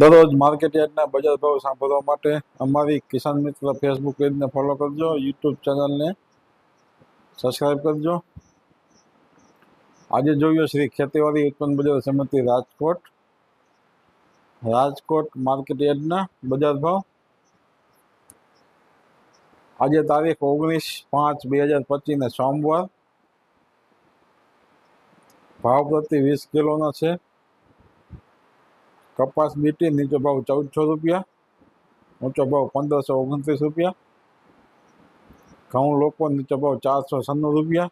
દરરોજ માર્કેટ યાર્ડના બજાર ભાવ સાંભળવા માટે અમારી કિસાન મિત્ર ફેસબુક પેજને ફોલો કરજો યુટ્યુબ ચેનલને સબસ્ક્રાઈબ કરજો. આજે જોઈએ શ્રી ખેતીવાડી ઉત્પન્ન બજાર સમિતિ રાજકોટ. રાજકોટ માર્કેટ યાર્ડના બજાર ભાવ. આજે તારીખ ઓગણીસ પાંચ બે હજાર પચીસને સોમવાર. ભાવ પ્રતિ વીસ કિલોના છે. કપાસ બીટી નીચો ભાવ ચૌદસો રૂપિયા ઊંચો ભાવ પંદરસો ઓગણત્રીસ રૂપિયા ઘઉં લોકો નીચો ભાવ ચારસો છન્નું રૂપિયા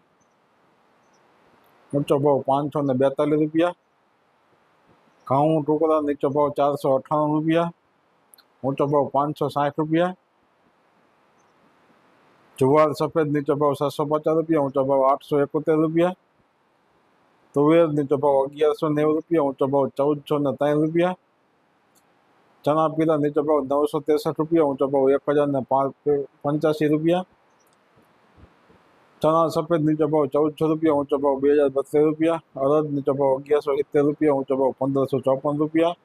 ઊંચો ભાવ પાંચસો ને બેતાલીસ રૂપિયા ઘઉં ટુકડા નીચો ભાવ ચારસો અઠ્ઠાણું રૂપિયા ઊંચો ભાવ પાંચસો સાઠ રૂપિયા જુવાર સફેદ નીચો ભાવ સાતસો પચાસ રૂપિયા ઊંચો ભાવ આઠસો એકોતેર રૂપિયા તુવેર નીચો ભાવ અગિયારસો નેવું રૂપિયા ઊંચો ભાવ ચૌદસો ને ત્રણ રૂપિયા ચણા પીલા નીચો ભાવ નવસો ત્રેસઠ રૂપિયા ઊંચો ભાવ એક હજાર ને પાંચ પંચ્યાસી રૂપિયા ચણા સફેદ નીચો ભાવ ચૌદસો રૂપિયા ઊંચો ભાવ બે હજાર બત્રીસ રૂપિયા અડદ નીચો ભાવ અગિયારસો સિત્તેર રૂપિયા ઊંચો ભાવ પંદરસો ચોપન રૂપિયા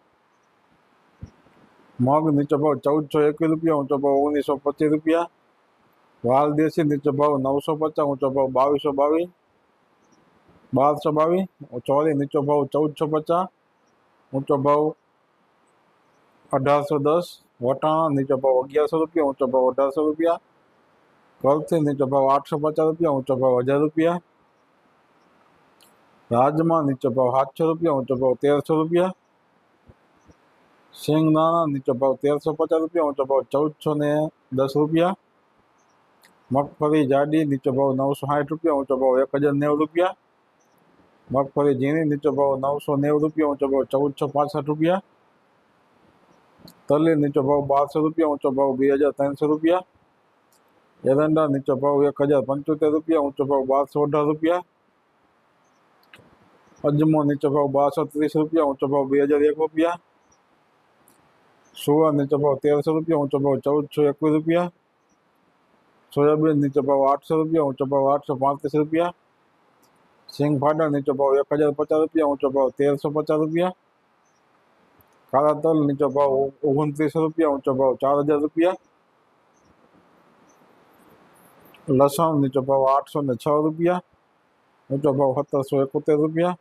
મગ નીચો ભાવ ચૌદસો એકવીસ રૂપિયા ઊંચો ભાવ ઓગણીસો પચીસ રૂપિયા વાલ દેશી નીચો ભાવ નવસો પચાસ ઊંચો ભાવ બાવીસો બાવીસ બારસો બાવીસ ચોરી નીચો ભાવ ચૌદસો પચાસ ઊંચો ભાવ અઢારસો દસ વટાણા નીચો ભાવ અગિયારસો રૂપિયા ઊંચો ભાવ અઢારસો રૂપિયા કલથી નીચો ભાવ આઠસો પચાસ રૂપિયા ઊંચો ભાવ હજાર રૂપિયા રાજમાં નીચો ભાવ સાતસો રૂપિયા ઊંચો ભાવ તેરસો રૂપિયા સિંગદાણા નીચો ભાવ તેરસો પચાસ રૂપિયા ઊંચો ભાવ ચૌદસો ને દસ રૂપિયા મગફળી જાડી નીચો ભાવ નવસો સાઠ રૂપિયા ઊંચો ભાવ એક હજાર નેવું રૂપિયા મગફળી ઝીણી નીચો ભાવ નવસો નેવું રૂપિયા ઊંચો ભાવ ચૌદસો પાસઠ રૂપિયા તલી નીચો ભાવ બારસો રૂપિયા ઊંચો ભાવ બે હજાર ત્રણસો રૂપિયા એરંડા નીચો ભાવ એક હજાર પંચોતેર રૂપિયા ઊંચો ભાવ બારસો અઢાર રૂપિયા અજમો નીચો ભાવ બારસો ત્રીસ રૂપિયા ઊંચો ભાવ બે હજાર એક રૂપિયા સુવા નીચો ભાવ તેરસો રૂપિયા ઊંચો ભાવ ચૌદસો એકવીસ રૂપિયા સોયાબીન નીચો ભાવ આઠસો રૂપિયા ઊંચો ભાવ આઠસો પાંત્રીસ રૂપિયા સિંગ ફાડા નીચો ભાવ એક હજાર પચાસ રૂપિયા ઊંચો ભાવ તેરસો પચાસ રૂપિયા કાળા તલ નીચો ભાવ ઓગણત્રીસો રૂપિયા ઊંચો ભાવ ચાર હજાર રૂપિયા લસણ નીચો ભાવ આઠસો ને છ રૂપિયા ઊંચો ભાવ સત્તરસો એકોતેર રૂપિયા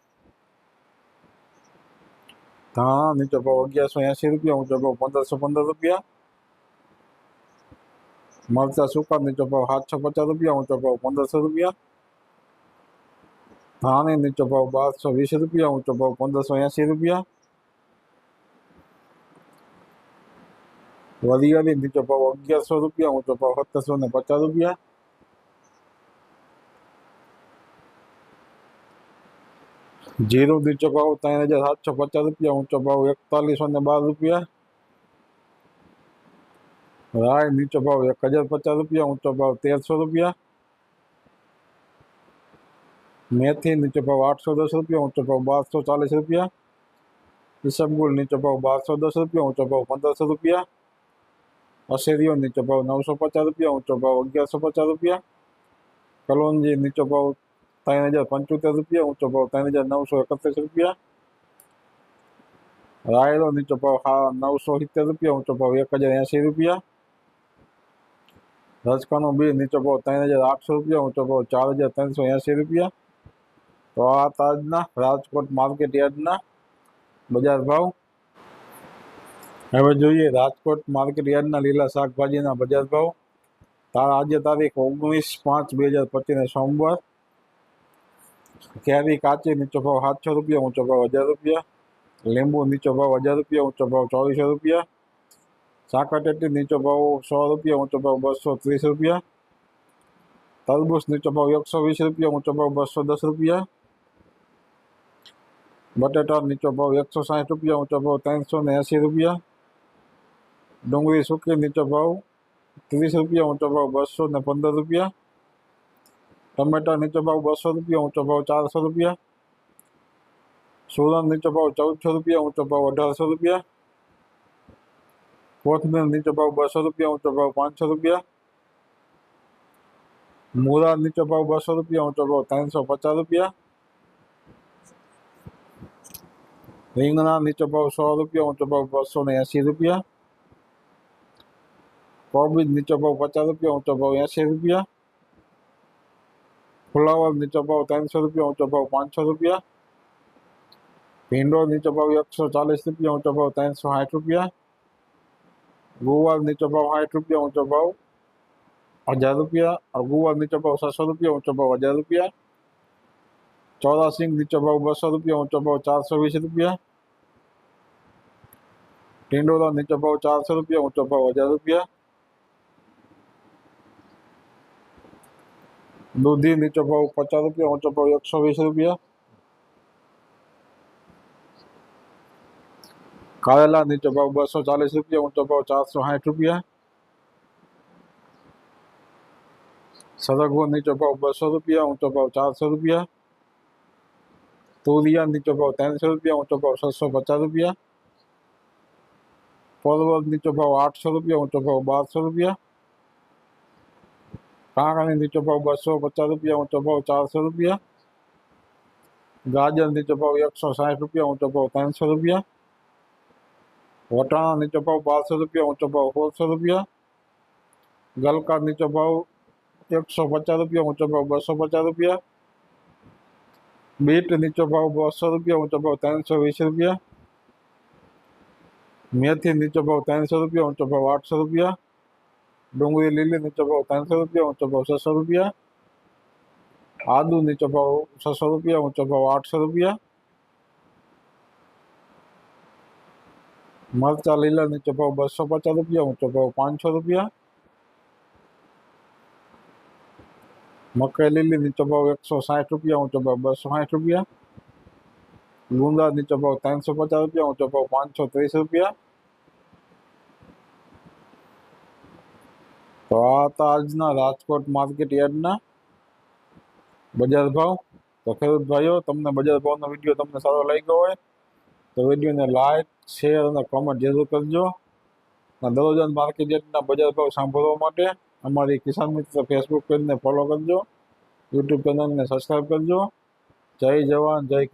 ધાણા નીચો ભાવ અગિયારસો એંસી રૂપિયા ઊંચો ભાવ પંદરસો પંદર રૂપિયા મરચા સૂકા નીચો ભાવ સાતસો પચાસ રૂપિયા ઊંચો ભાવ પંદરસો રૂપિયા थाने नीचो भाव ॿार सौ बीस रुपया ऊंचो भाव पंद्रह सौ एसी रुपया। वरियाली नीचो भाव अगियार सौ रुपया ऊंचो भाव सत्तर सौ ने पचास रुपया। ज़ीरो नीचो भाव तीन हज़ार सात सौ पचास रुपया ऊंचो भाव एकतालीस सौ ने बार रुपया। राय नीचो भाव एक हज़ार पचास रुपया ऊंचो भाव तेरह सौ रुपया। મેથી નીચો ભાવ આઠસો દસ રૂપિયા ઊંચો ભાવ બારસો ચાલીસ રૂપિયા ઈસબગુલ નીચો ભાવ બારસો દસ રૂપિયા ઊંચો ભાવ પંદરસો રૂપિયા અશેરીઓ નીચો ભાવ નવસો પચાસ રૂપિયા ઊંચો ભાવ અગિયારસો પચાસ રૂપિયા કલોંજી નીચો ભાવ ત્રણ હજાર પંચોતેર રૂપિયા ઊંચો ભાવ ત્રણ હજાર નવસો એકત્રીસ રૂપિયા રાયડો નીચો ભાવ હા નવસો સિત્તેર રૂપિયા ઊંચો ભાવ એક હજાર એંસી રૂપિયા રજકાનો બી નીચો ભાવ ત્રણ હજાર આઠસો રૂપિયા ઊંચો ભાવ ચાર હજાર ત્રણસો એંસી રૂપિયા તો આ તાજના રાજકોટ માર્કેટ યાર્ડના બજાર ભાવ હવે જોઈએ રાજકોટ માર્કેટ યાર્ડના લીલા શાકભાજીના બજાર ભાવ તાર આજે તારીખ ઓગણીસ પાંચ બે હજાર પચીસને સોમવાર કેરી કાચી નીચો ભાવ સાતસો રૂપિયા ઊંચો ભાવ હજાર રૂપિયા લીંબુ નીચો ભાવ હજાર રૂપિયા ઊંચો ભાવ ચોવીસો રૂપિયા સાકરટેટી નીચો ભાવ સો રૂપિયા ઊંચો ભાવ બસો ત્રીસ રૂપિયા તરબૂચ નીચો ભાવ એકસો વીસ રૂપિયા ઊંચો ભાવ બસો દસ રૂપિયા બટેટા નીચો ભાવ એકસો સાઠ રૂપિયા ઊંચો ભાવ ત્રણસો ને એંસી રૂપિયા ડુંગળી સૂકી નીચો ભાવ ત્રીસ રૂપિયા ઊંચો ભાવ બસો ને પંદર રૂપિયા ટમેટા નીચો ભાવ બસો રૂપિયા ઊંચો ભાવ ચારસો રૂપિયા સુરન નીચો ભાવ ચૌદસો રૂપિયા ઊંચો ભાવ અઢારસો રૂપિયા કોથમીર નીચો ભાવ બસો રૂપિયા ઊંચો ભાવ પાંચસો રૂપિયા મૂળા નીચો ભાવ બસો રૂપિયા ઊંચો ભાવ ત્રણસો પચાસ રૂપિયા રીંગણા નીચો ભાવ સો રૂપિયા ઊંચો ભાવ બસો ને એંસી રૂપિયા કોબીજ નીચો ભાવ પચાસ રૂપિયા ઊંચો ભાવ એંસી રૂપિયા ફુલાવર નીચો ભાવ ત્રણસો રૂપિયા ઊંચો ભાવ પાંચસો રૂપિયા ભીંડો નીચો ભાવ એકસો ચાલીસ રૂપિયા ઊંચો ભાવ ત્રણસો સાઠ રૂપિયા ગુવાર નીચો ભાવ સાઠ રૂપિયા ઊંચો ભાવ હજાર રૂપિયા और ગુવાર નીચો ભાવ છસો રૂપિયા ઊંચો ભાવ હજાર રૂપિયા ચોરાસિંગ નીચો ભાવ टिंडो का नीचा भाव चार सौ रुपया, ऊँचा भाव हज़ार रुपया। दूधी नीचा भाव पचास रुपया, ऊँचा भाव एक सौ वीस रुपया। कारेला नीचा भाव बसो चालीस रुपया, ऊँचा भाव चार सौ साठ रुपया। सरगो नीचो भाव बसो रुपया, ऊंचो भाव चार सौ रुपया। तोरिया नीचो भाव तीन सौ रुपया, ऊंचो भाव सत सौ पचास रुपया। પરવળ નીચો ભાવ આઠસો રૂપિયા ઊંચો ભાવ બારસો રૂપિયા કાંકણી નીચો ભાવ બસો પચાસ રૂપિયા ઊંચો ભાવ ચારસો રૂપિયા ગાજર નીચો ભાવ એકસો સાઠ રૂપિયા ઊંચો ભાવ ત્રણસો રૂપિયા વટાણા નીચો ભાવ બારસો રૂપિયા ઊંચો ભાવ સોળસો રૂપિયા ગલકા નીચો ભાવ એકસો પચાસ રૂપિયા ઊંચો ભાવ બસો પચાસ રૂપિયા બીટ નીચો ભાવ બસો રૂપિયા ઊંચો ભાવ ત્રણસો વીસ રૂપિયા मेथी नी भाव तीन सौ रुपया ऊंचो भाव आठ सौ रुपया। डूँगी लीली नीचो भाव तीन सौ रुपया ऊंचो भाव छह सौ रुपया। आदू नीचो भाव छह सौ रुपया ऊंचो भाव आठ सौ रुपया। मरचा लीला नी चबो बसो पचास रुपया ऊंचो भाव पाँच सौ रुपया। मकई लीली नीचो भाव एक सौ साठ रुपया हूँ चबो बसो साठ रुपया। ગુંદા નીચો ભાવ ત્રણસો પચાસ રૂપિયા ઊંચો ભાવ પાંચસો ત્રીસ રૂપિયા તો આ હતા આજના રાજકોટ માર્કેટ યાર્ડના બજાર ભાવ તો ખેડૂત ભાઈઓ તમને બજાર ભાવનો વિડીયો તમને સારો લાગ્યો હોય તો વિડીયોને લાઈક શેર અને કોમેન્ટ જરૂર કરજો અને દરરોજ માર્કેટ યાર્ડના બજાર ભાવ સાંભળવા માટે અમારી કિસાન મિત્ર ફેસબુક પેજને ફોલો કરજો યુટ્યુબ ચેનલને સબસ્ક્રાઈબ કરજો જય જવાન જય કિસાન